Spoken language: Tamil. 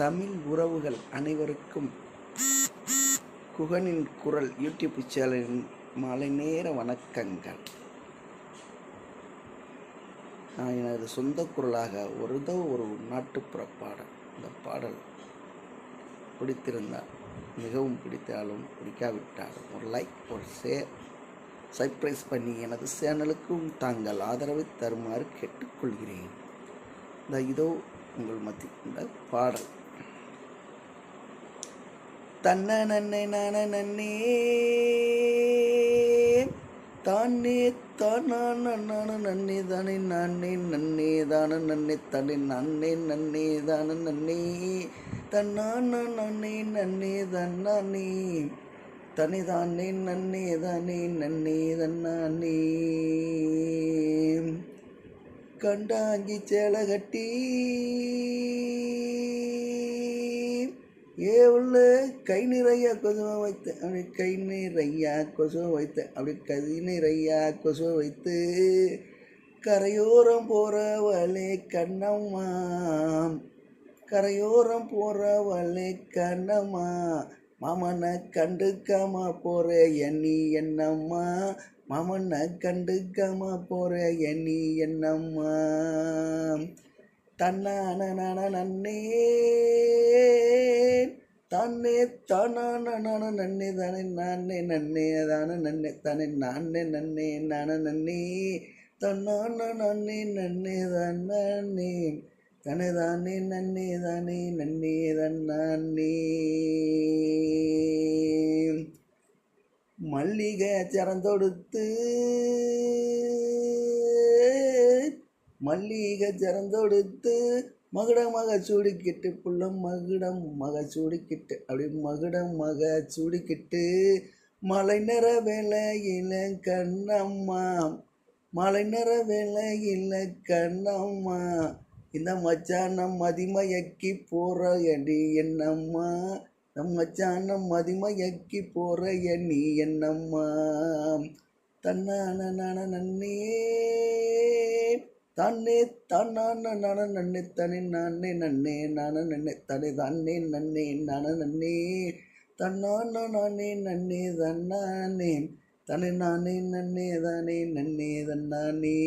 தமிழ் உறவுகள் அனைவருக்கும் குகனின் குரல் யூடியூப் சேனலின் மாலை நேர வணக்கங்கள். நான் எனது சொந்த குரலாக ஒருதோ ஒரு நாட்டுப்புற பாடல் இந்த பாடல் பிடித்திருந்தால் மிகவும் பிடித்தாலும் பிடிக்காவிட்டாலும் ஒரு லைக் ஒரு ஷேர் சர்ப்ரைஸ் பண்ணி எனது சேனலுக்கும் தாங்கள் ஆதரவை தருமாறு கேட்டுக்கொள்கிறேன். இந்த இதோ உங்கள் மத்தி இந்த பாடல். தன்ன நன்னை நான நன்னே தானே தானான நான நன்னே தானே நானே நன்னே தான நன்னே தானே நானே நன்னே தான நன்னே. தன்னான நன்னே நன்னே தன்னானே தனி தானே நன்னே தானே நன்னே தன்னானே கண்டாங்கி சேலை கட்டி ஏ உள்ள கை நிறைய கொசுவை வைத்து அப்படி கை நிறையா கொசுவை வைத்து அப்படி கை நிறையா கொசுவை வைத்து கரையோரம் போகிறவளே கண்ணம்மா கரையோரம் போகிறவளே கண்ணம்மா மாமனை கண்டுக்காம போற எண்ணி என்னம்மா மாமனை கண்டுக்காம போற எண்ணி என்னம்மா. தன்னான நன்னே தானே தானான நன்னே தானே நானே நன்னே தான நன்னே தானே நானே நன்னே நான நன்னே. தன்னான நன்னே நன்னே தான் நானே. தனே தானே நன்னே தானே நன்னே தான் நானே. மல்லிகை சரந்தொடுத்து மல்லிகை சரந்தொடுத்து மகுடம் மக சூடிக்கிட்டு புள்ளம் மகுடம் மக சூடிக்கிட்டு அப்படி மகுடம் மக சூடிக்கிட்டு மலை நிற வேலையில கண்ணம்மா மலை நிற வேலையில கண்ணம்மா இந்த மச்சானம் மதிமயக்கி போற அடி என்னம்மா? நம் மச்சானம் மதிமயக்கி போற எண்ணி என்னம்மா? தன்னான நன்னே தன்னே தானான நான நன்னே தனி நானே நன்னே நான நன்னே தனி தன்னே நன்னே நான நன்னே தன்னான நானே நன்னே தன்னானே தனி நானே நன்னே தானே நன்னே தன்னானே